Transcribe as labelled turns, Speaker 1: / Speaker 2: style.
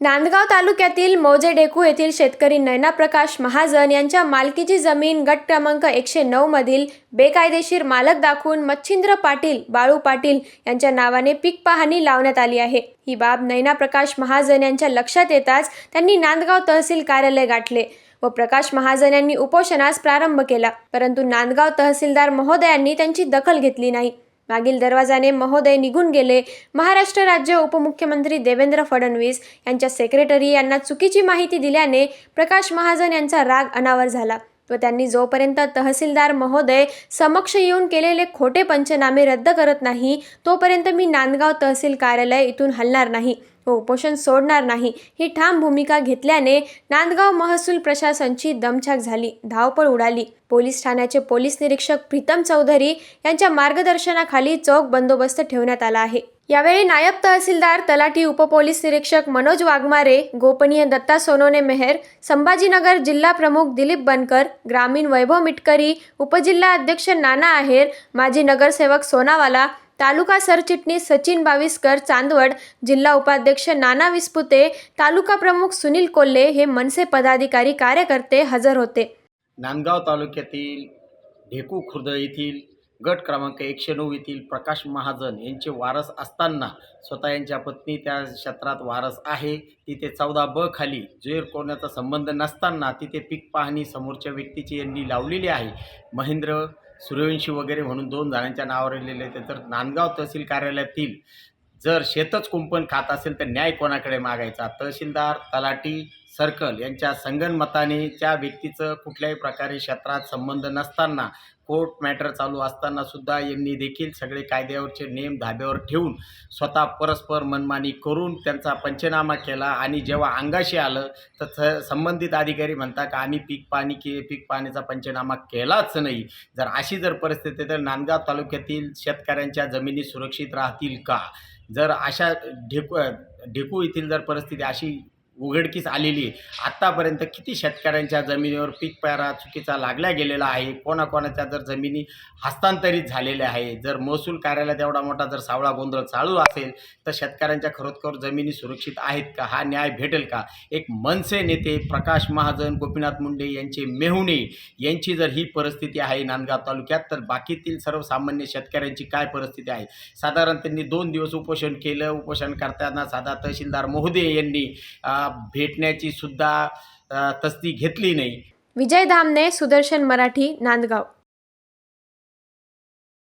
Speaker 1: नांदगाव तालुक्यातील मौजे डेकू येथील शेतकरी नैना प्रकाश महाजन यांच्या मालकीची जमीन गट क्रमांक एकशे नऊमधील बेकायदेशीर मालक दाखवून मच्छिंद्र पाटील बाळू पाटील यांच्या नावाने पीक पाहणी लावण्यात आली आहे. ही बाब नयनाप्रकाश महाजन यांच्या लक्षात येताच त्यांनी नांदगाव तहसील कार्यालय गाठले व प्रकाश महाजन यांनी उपोषणास प्रारंभ केला. परंतु नांदगाव तहसीलदार महोदयांनी त्यांची दखल घेतली नाही. मागील दरवाजाने महोदय निघून गेले. महाराष्ट्र राज्य उपमुख्यमंत्री देवेंद्र फडणवीस यांच्या सेक्रेटरी यांना चुकीची माहिती दिल्याने प्रकाश महाजन यांचा राग अनावर झाला. व त्यांनी जोपर्यंत तहसीलदार महोदय समक्ष येऊन केलेले खोटे पंचनामे रद्द करत नाही तोपर्यंत मी नांदगाव तहसील कार्यालय इथून हलणार नाही व उपोषण सोडणार नाही. ही ठाम भूमिका घेतल्याने नांदगाव महसूल प्रशासनची दमछाक झाली धावपळ उडाली. पोलीस ठाण्याचे पोलीस निरीक्षक प्रीतम चौधरी यांच्या मार्गदर्शनाखाली चौक बंदोबस्त ठेवण्यात आला आहे. यावेळी नायब तहसीलदार तलाठी उपपोलीस निरीक्षक मनोज वाघमारे गोपनीय दत्ता सोनोने मेहर संभाजीनगर जिल्हा प्रमुख दिलीप बनकर ग्रामीण वैभव मिटकरी उपजिल्हा अध्यक्ष नाना आहेर माजी नगरसेवक सोनावाला तालुका सरचिटणीस सचिन बाविस्कर चांदवड जिल्हा उपाध्यक्ष नाना विस्पुते तालुका प्रमुख सुनील कोल्हे हे मनसे पदाधिकारी कार्यकर्ते हजर होते.
Speaker 2: नांदगाव तालुक्यातील ढेकू खुर्द येथील गट क्रमांक एकशे नऊ येथील प्रकाश महाजन यांचे वारस असताना स्वतः यांच्या पत्नी त्या क्षेत्रात वारस आहे. तिथे चौदा ब खाली जेर कोणाचा संबंध नसताना तिथे पीक पाहणी समोरच्या व्यक्तीची यांनी लावलेली आहे. महेंद्र सूर्यवंशी वगैरे म्हणून दोन जणांच्या नावावर लिहिलेले आहे तर नांदगाव तहसील कार्यालयातील जर शेतच कुंपण खात असेल तर न्याय कोणाकडे मागायचा? तहसीलदार तलाटी सर्कल यांच्या संगनमताने त्या व्यक्तीचं कुठल्याही प्रकारे क्षेत्रात संबंध नसताना कोर्ट मॅटर चालू असताना सुद्धा यांनी देखील सगळे कायद्यावरचे नियम धाब्यावर ठेवून स्वतः परस्पर मनमानी करून त्यांचा पंचनामा केला. आणि जेव्हा अंगाशी आलं तर संबंधित अधिकारी म्हणता का आम्ही पीक पाणी के पीक पाण्याचा पंचनामा केलाच नाही. जर अशी जर परिस्थिती तर नांदगाव तालुक्यातील शेतकऱ्यांच्या जमिनी सुरक्षित राहतील का? जर अशा ढेकू ढेकू येथील जर परिस्थिती अशी उघडकीस आलेली आहे. आत्तापर्यंत किती शेतकऱ्यांच्या जमिनीवर पीक पेरा चुकीचा लागला गेलेला आहे? कोणाकोणाच्या जर जमिनी हस्तांतरित झालेल्या आहे जर महसूल कार्यालयात एवढा मोठा जर सावळा गोंधळ चालू असेल तर शेतकऱ्यांच्या खरोखर जमिनी सुरक्षित आहेत का? हा न्याय भेटेल का? एक मनसे नेते प्रकाश महाजन गोपीनाथ मुंडे यांचे मेहुणे यांची जर ही परिस्थिती आहे नांदगाव तालुक्यात तर बाकीतील सर्वसामान्य शेतकऱ्यांची काय परिस्थिती आहे? साधारण त्यांनी दोन दिवस उपोषण केलं. उपोषण करताना साधा तहसीलदार महोदय यांनी भेटण्याची सुद्धा तस्ती घेतली नाही.
Speaker 1: विजय धामणे सुदर्शन मराठी नांदगाव.